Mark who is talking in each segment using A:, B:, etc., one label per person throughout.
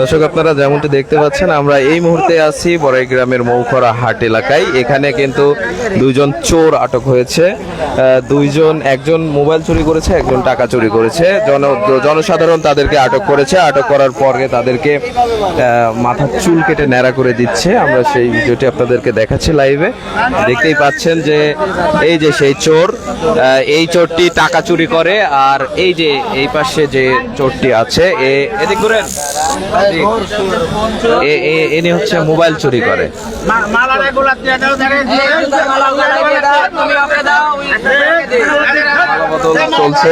A: দর্শক, আপনারা যেমনটি দেখতে পাচ্ছেন, আমরা এই মুহূর্তে আছি বড়াই গ্রামের মৌখরা হাট এলাকায়। এখানে কিন্তু দুইজন চোর আটক হয়েছে। দুইজন, একজন মোবাইল চুরি করেছে, একজন টাকা চুরি করেছে। জন, জনসাধারণ তাদেরকে আটক করেছে। আটক করার পরে তাদেরকে মাথার চুল কেটে ন্যাড়া করে দিচ্ছে। আমরা সেই ভিডিওটি আপনাদেরকে দেখাচ্ছি লাইভে। দেখতেই পাচ্ছেন যে এই যে সেই চোর এই চোরটি টাকা চুরি করে, আর এই যে এই পাশে যে চোরটি আছে, এ এদিক ঘুরেন। এ- এ- ইনি হচ্ছে মোবাইল চুরি করে চলছে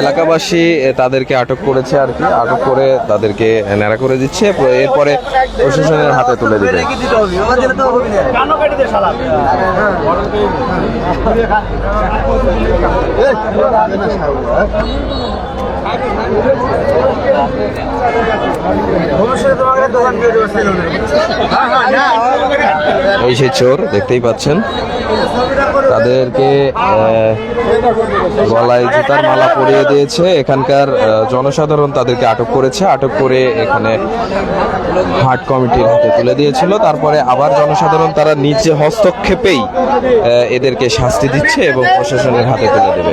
A: এলাকাবাসী তাদেরকে আটক করেছে আর কি। আটক করে তাদেরকে ন্যাড়া করে দিচ্ছে। এরপরে প্রশাসনের হাতে তুলে দিবে। এই সেই চোর দেখতেই পাচ্ছেন। তাদেরকে গলায় জুতার মালা পরিয়ে দিয়েছে। এখানকার জনসাধারণ তাদেরকে আটক করেছে। আটক করে এখানে হাট কমিটির হাতে তুলে দিয়েছিল। তারপরে আবার জনসাধারণ তারা নিজে হস্তক্ষেপেই এদেরকে শাস্তি দিচ্ছে এবং প্রশাসনের হাতে তুলে দেবে।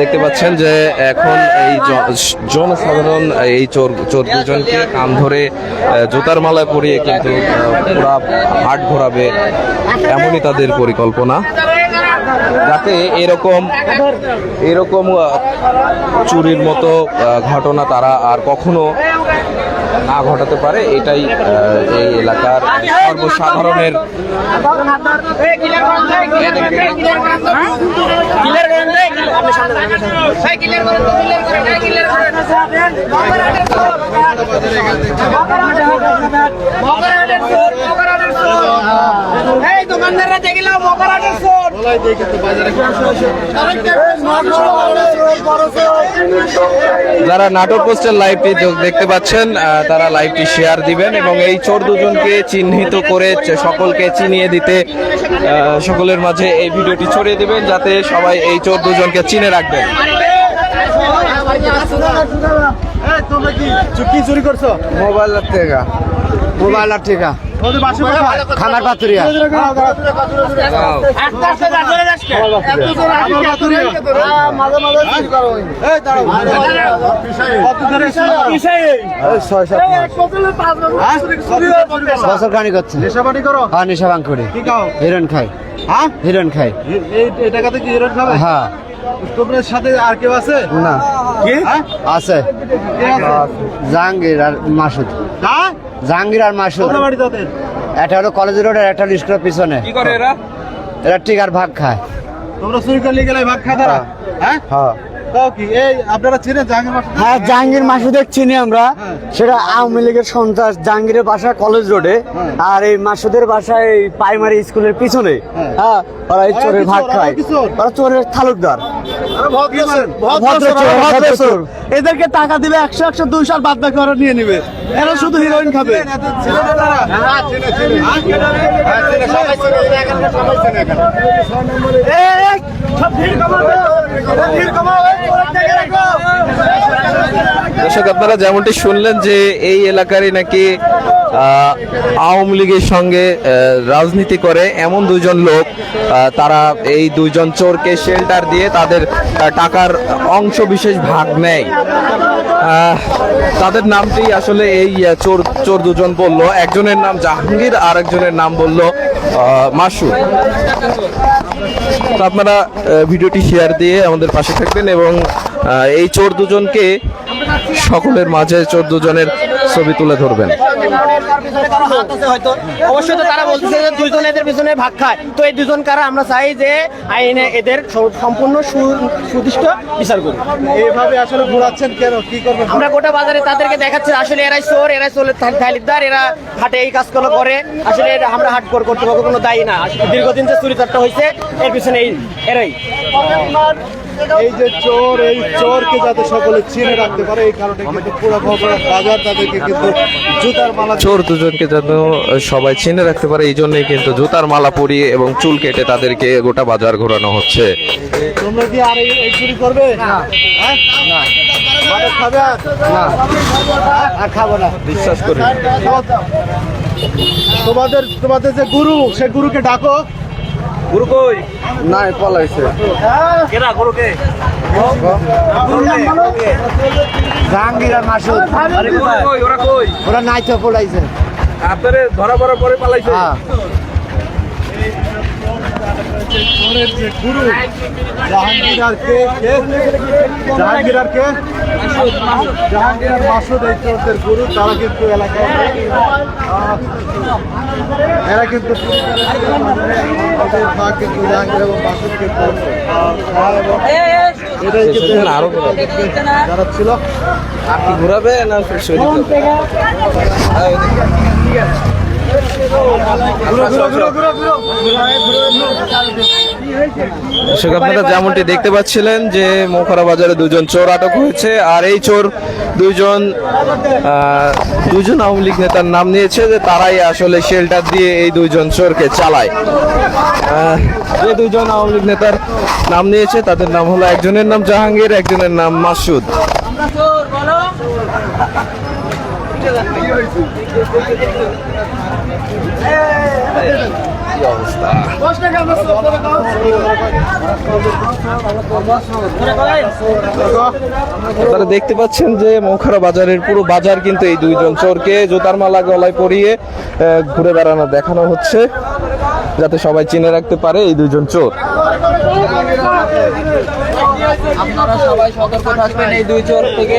A: দেখতে পাচ্ছেন যে এখন এই জনসাধারণ, এই চোর চোর দুজনকে কান ধরে জুতার মালায় পরিয়ে কিন্তু পুরা হাট ঘোরাবে এমনই তাদের পরিকল্পনা। যাতে এরকম এরকম চুরির মতো ঘটনা তারা আর কখনো না ঘটাতে পারে এটাই এই এলাকার সর্বসাধারণের
B: দোকানদাররা দেখল মকরাটের চোর
A: যারা নাটক পোস্টের লাইভটি দেখতে পাচ্ছেন তারা লাইভটি শেয়ার দিবেন এবং এই চোর দুজনকে চিহ্নিত করে সকলকে চিনিয়ে দিতে সকলের মাঝে এই ভিডিওটি ছড়িয়ে দিবেন যাতে সবাই এই চোর দুজনকে চিনে রাখবেন
C: কি চুরি করছ?
B: মোবাইল থেকে মোবাইল থেকে খামার পাতুরিয়া। ছয় সাত। মাস। বছর খানি করছে।
C: করো।
B: হ্যাঁ নেশা ভাঙ করি।
C: কি খাও?
B: হিরণ খাই।
C: হ্যাঁ?
B: হিরণ খাই।
C: এই এই টাকাতে কি হিরোইন খাবে?
B: হ্যাঁ।
C: তোমার সাথে আর কেউ আছে?
B: না।
C: কে
B: আছে? জাহাঙ্গীর আর মাসুদ।
C: হ্যাঁ?
B: জাহাঙ্গীর আর মাসুদ। এটা হলো কলেজ রোডের একটা হলো স্কুলের পিছনে।
A: কি করে এরা?
B: এরা টিকার ভাগ খায়।
C: তোমরা চুরি করলে গেলে ভাগ খায় তারা? হ্যাঁ?
B: হ্যাঁ।
D: হ্যাঁ জাহাঙ্গীর মাসুদের চিনি আমরা।
C: হ্যাঁ।
D: সেটা আওয়ামী লীগের সন্ত্রাস জাহাঙ্গীরের বাসা কলেজ রোডে।
C: হ্যাঁ।
D: আর এই মাসুদের বাসা এই প্রাইমারি স্কুলের পিছনে।
C: হ্যাঁ।
D: হ্যাঁ ওরা এই চোরের ভাগ খায়।
C: ওরা
D: চোরের তালুকদার। এদেরকে টাকা দিবে একশো একশো দুইশো আর বাদ বাকি ওরা নিয়ে নিবে। এরা শুধু হিরোইন খাবে।
C: তারা? হ্যাঁ, চিনে, চিনে। হ্যাঁ, চিনে, সবাই চিনে, এই এখানকার সবাই চিনে এখানে।
A: দর্শক, আপনারা যেমনটি শুনলেন যে এই এলাকারই নাকি আওয়ামী লীগের সঙ্গে রাজনীতি করে এমন দুজন লোক তারা এই দুইজন চোরকে শেল্টার দিয়ে তাদের টাকার অংশ বিশেষ ভাগ নেয়। তাদের নামটি আসলে এই চোর চোর দুজন বলল। একজনের নাম জাহাঙ্গীর আর একজনের নাম বলল মাসুদ। তো আপনারা ভিডিওটি শেয়ার দিয়ে আমাদের পাশে থাকবেন এবং এই চোর দুজনকে সকলের মাঝে চোদ্দ জনের ছবি তুলে ধরবেন।
E: কারও হাত আছে হয়তো অবশ্যই তো তারা বলতেছে যে দুইজন এদের পিছনে ভাগ খায়। তো এই দুজন কারা? আমরা চাই যে আইনে এদের সম্পূর্ণ সু- সুদিষ্ট বিচার করি
D: এইভাবে আসলে ঘোরাচ্ছেন কেন? কি করবেন?
E: আমরা গোটা বাজারে তাদেরকে দেখাচ্ছি আসলে এরাই চোর এরাই চোর থালিদার এরা হাটে এই কাজগুলো করে। আসলে এটা আমরা হাট কর কর্তৃপক্ষ কোনো দায়ী না। দীর্ঘদিন যে চুরি চারটা হয়েছে এর পিছনে এই এরাই।
D: এই যে চোর এই চোরকে যাতে সকলে চিনে রাখতে পারে এই কারণে কিন্তু পুরো ভোগড়া বাজার তাদেরকে কিন্তু জুতার মালা
A: চোর দুজনকে যেন সবাই চিনে রাখতে পারে এই জন্যই কিন্তু জুতার মালা পরিয়ে এবং চুল কেটে তাদেরকে গোটা বাজার ঘোরানো হচ্ছে।
D: তোমরা কি আর এই চুরি করবে? হ্যাঁ? না। খাবে? আর? আর খাব না।
A: বিশ্বাস করি।
D: তোমাদের তোমাদের যে গুরু সে গুরুকে ডাকো।
A: গুরু কই?
D: নাই পলাইছে।
E: কেরা গরুকে
D: জাহাঙ্গীর আর মাসুদ।
A: কই? ওরা কই?
D: ওরা নাই তো পলাইছে।
A: আপনারে ধরা পড়া পরে পালাইছে?
D: হ্যাঁ। গুরু জাহাঙ্গীর আর কে কে? জাহাঙ্গীর আর কে? জাহাঙ্গীর আর মাসুদ এই চোরদের গুরু তারা কিন্তু এলাকায় এরা কিন্তু ভাগ কিন্তু জাহাঙ্গীর এবং মাসুদ কিন্তু এটাই কিন্তু যারা ছিল।
A: আর কি ঘুরাবে না আপনারা যেমনটি দেখতে পাচ্ছিলেন যে মোখরা বাজারে দুজন চোর আটক হয়েছে, আর এই চোর দুইজন দুজন আওয়ামী লীগ নেতার নাম নিয়েছে যে তারাই আসলে শেল্টার দিয়ে এই দুইজন চোরকে চালায়। যে দুজন আওয়ামী লীগ নেতার নাম নিয়েছে, তাদের নাম হলো একজনের নাম জাহাঙ্গীর, একজনের নাম মাসুদ। আপনারা দেখতে পাচ্ছেন যে মৌখারা বাজারের পুরো বাজার কিন্তু এই দুইজন চোরকে জুতার মালা গলায় পরিয়ে ঘুরে বেড়ানো, দেখানো হচ্ছে, যাতে সবাই চিনে রাখতে পারে এই দুইজন চোর।
F: আপনারা সবাই সতর্ক থাকবেন এই দুই চোর থেকে।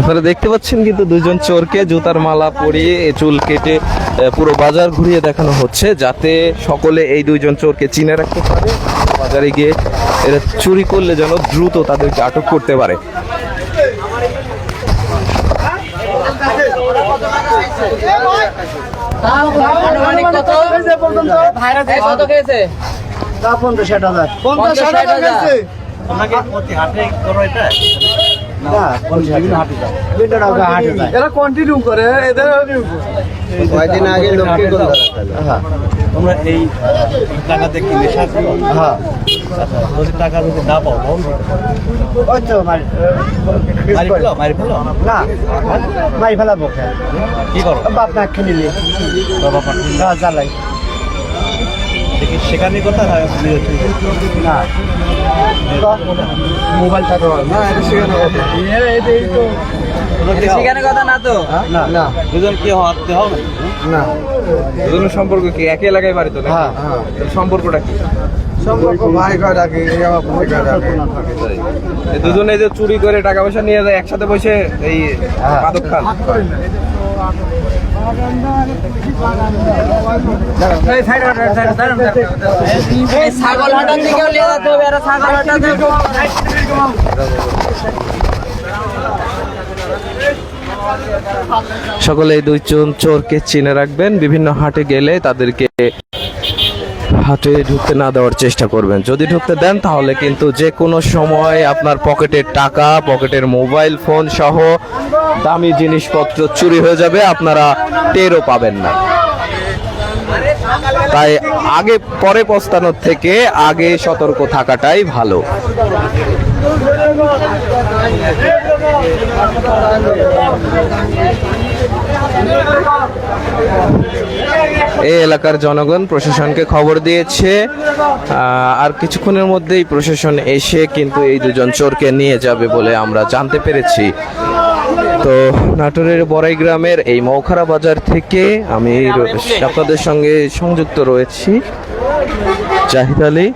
A: আপনারা দেখতে পাচ্ছেন কিন্তু দুজন চোরকে জুতার মালা পরিয়ে এ চুল কেটে পুরো বাজার ঘুরিয়ে দেখানো হচ্ছে যাতে সকলে এই দুইজন চোরকে চিনে রাখতে পারে। বাজারে গিয়ে এরা চুরি করলে যেন দ্রুত তাদেরকে আটক করতে পারে।
F: কত খেয়েছে?
D: পঞ্চাশ ষাট হাজার।
F: পঞ্চাশ ষাট হাজার।
D: এরা কন্টিনিউ করে এদের
C: কয়দিন আগে লক্ষ্মী
G: তোমরা এই টাকাতে কি নেশা
D: হ্যাঁ।
G: টাকা যদি না পাও
D: ওই তো মারি
G: মারি ফেলো
D: না মারি ফেলাবো।
G: কি করো?
D: বাপ না খেলিলে
G: বাবা
D: জ্বালাই।
G: দেখি সেখানে কথা হয়
D: না। না এটা কথা?
F: সেখানে কথা না তো?
D: না। না।
G: দুজন কি হাতে হও না।
D: না
A: দুজনের সম্পর্ক কি একই এলাকায় বাড়ি তো
D: হ্যাঁ হ্যাঁ।
A: সম্পর্কটা কি?
D: সম্পর্ক ভাই কয় ডাকে ভাই কয় ডাকে
A: এই দুজনে যে চুরি করে টাকা পয়সা নিয়ে যায় একসাথে বসে এই মাদক খান।
F: এই
A: সকলে এই চোরকে চিনে রাখবেন। বিভিন্ন হাটে গেলে তাদেরকে হাটে ঢুকতে না দেওয়ার চেষ্টা করবেন। যদি ঢুকতে দেন তাহলে কিন্তু যে কোনো সময় আপনার পকেটের টাকা, পকেটের মোবাইল ফোন সহ দামি জিনিসপত্র চুরি হয়ে যাবে, আপনারা টেরও পাবেন না। তাই আগে পরে পস্তানোর থেকে আগে সতর্ক থাকাটাই ভালো। এই এলাকার জনগণ প্রশাসনকে খবর দিয়েছে। আর কিছুক্ষণের মধ্যেই প্রশাসন এসে কিন্তু এই দুজন চোরকে নিয়ে যাবে বলে আমরা জানতে পেরেছি। তো নাটোরের বড়াই গ্রামের এই মৌখারা বাজার থেকে আমি আপনাদের সঙ্গে সংযুক্ত রয়েছি। জাহিদ আলী,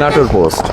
A: নাটোর পোস্ট।